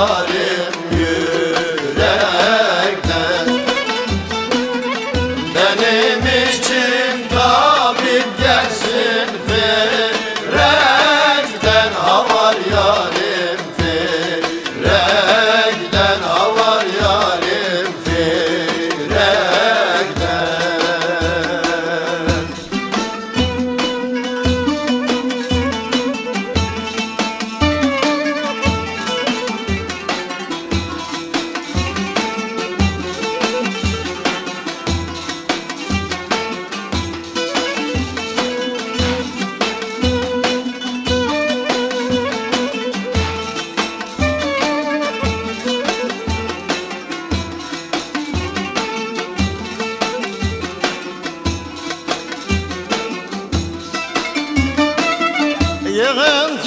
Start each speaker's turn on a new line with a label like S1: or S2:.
S1: 나
S2: Yığıntının